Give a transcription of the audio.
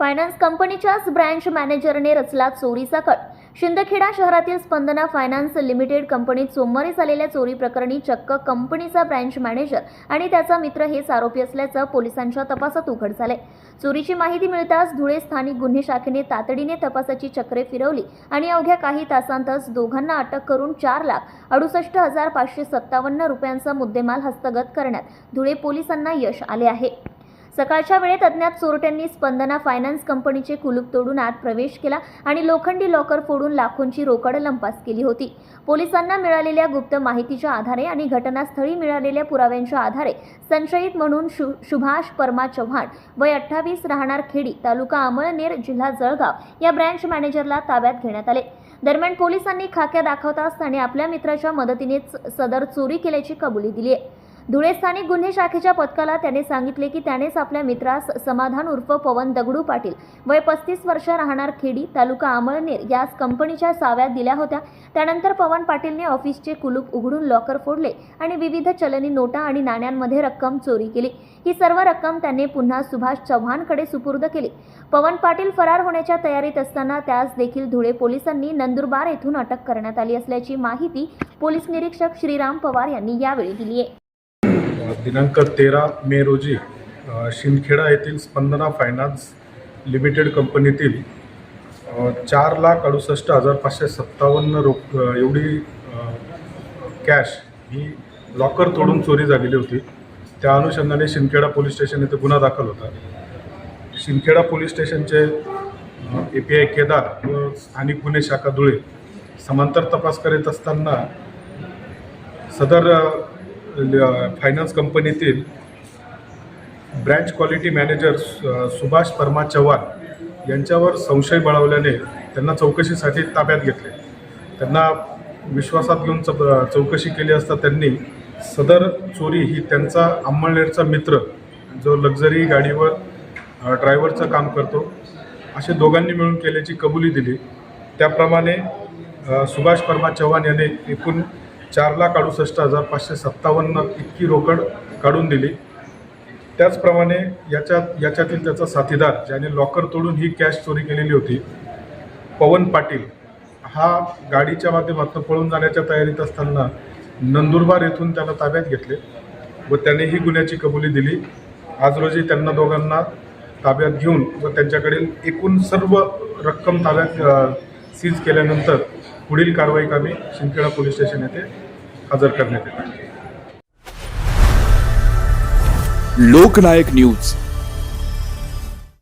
Finance कंपनीच्याच branch मॅनेजरने रचला चोरीचा कट शिंदखेडा शहरातील स्पंदना फायनान्स लिमिटेड कंपनीत सोमवारी झालेल्या चोरी प्रकरणी चक्क कंपनीचा ब्रँच मॅनेजर आणि त्याचा मित्र हेच आरोपी असल्याचं पोलिसांच्या तपासात उघड झाले चोरीची माहिती मिळताच धुळे स्थानिक गुन्हे शाखेने तातडीने तपासाची चक्रे फिरवली आणि अवघ्या काही तासांतच दोघांना अटक करून चार लाख अडुसष्ट हजार पाचशे सत्तावन्न रुपयांचा मुद्देमाल हस्तगत करण्यात धुळे पोलिसांना यश आले आहे. सकाळच्या वेळेत अज्ञात चोरट्यांनी स्पंदना फायनान्स कंपनीचे कुलूप तोडून आत प्रवेश केला आणि लोखंडी लॉकर फोडून लाखोंची रोकड लंपास केली होती. पोलिसांना मिळालेल्या गुप्त माहितीच्या आधारे आणि घटनास्थळी मिळालेल्या पुराव्यांच्या आधारे संशयित म्हणून शु सुभाष परमा चव्हाण वय अठ्ठावीस राहणार खेडी तालुका अमळनेर जिल्हा जळगाव या ब्रँच मॅनेजरला ताब्यात घेण्यात आले. दरम्यान पोलिसांनी खाक्या दाखवताच त्याने आपल्या मित्राच्या मदतीने सदर चोरी केल्याची कबुली दिली आहे. धुळे स्थानिक गुन्हे शाखेच्या पथकाला त्याने सांगितले की त्यानेच आपल्या मित्रास समाधान उर्फ पवन दगडू पाटील वय पस्तीस वर्ष राहणार खेडी तालुका आमळनेर यास कंपनीच्या साव्यात दिल्या होत्या. त्यानंतर पवन पाटीलने ऑफिसचे कुलूप उघडून लॉकर फोडले आणि विविध चलनी नोटा आणि नाण्यांमध्ये रक्कम चोरी केली. ही सर्व रक्कम त्याने पुन्हा सुभाष चव्हाणकडे सुपूर्द केली. पवन पाटील फरार होण्याच्या तयारीत असताना त्यास देखील धुळे पोलिसांनी नंदुरबार येथून अटक करण्यात आली असल्याची माहिती पोलीस निरीक्षक श्रीराम पवार यांनी यावेळी दिली आहे दिनांक तेरा मे रोजी शिंदखेडा येथील स्पंदना फायनान्स लिमिटेड कंपनीतील चार लाख अडुसष्ट हजार पाचशे सत्तावन्न रोप एवढी कॅश ही लॉकर तोडून चोरी झालेली होती. त्या अनुषंगाने शिंदखेडा पोलीस स्टेशन येथे गुन्हा दाखल होता. शिंदखेडा पोलीस स्टेशनचे ए पी आय केदार व स्थानिक गुन्हे शाखा धुळे समांतर तपास करीत असताना सदर फायनान्स कंपनीतील branch quality manager Subhash Parma Chavan यांच्यावर संशय बळावल्याने त्यांना चौकशीसाठी ताब्यात घेतले. त्यांना विश्वासात घेऊन चौ चौकशी केली असता त्यांनी सदर चोरी ही त्यांचा अंमळनेरचा मित्र जो लक्झरी गाडीवर ड्रायव्हरचं काम करतो असे दोघांनी मिळून केल्याची कबुली दिली. त्याप्रमाणे सुभाष परमा चव्हाण यांनी एकूण चार लाख अडुसष्ट हजार पाचशे सत्तावन्न इतकी रोकड काढून दिली. त्याचप्रमाणे याच्यात याच्यातील त्याचा साथीदार ज्याने लॉकर तोडून ही कॅश चोरी केलेली होती पवन पाटील हा गाडीच्या माध्यमातून पळून जाण्याच्या तयारीत असताना नंदुरबार येथून त्याला ताब्यात घेतले व त्याने ही गुन्ह्याची कबुली दिली. आज रोजी त्यांना दोघांना ताब्यात घेऊन व त्यांच्याकडील एकूण सर्व रक्कम ताब्यात सीज केल्यानंतर पुढील कारवाई कामी शिंदखेडा पोलीस स्टेशन येथे हजर करण्यात येते लोकनायक न्यूज.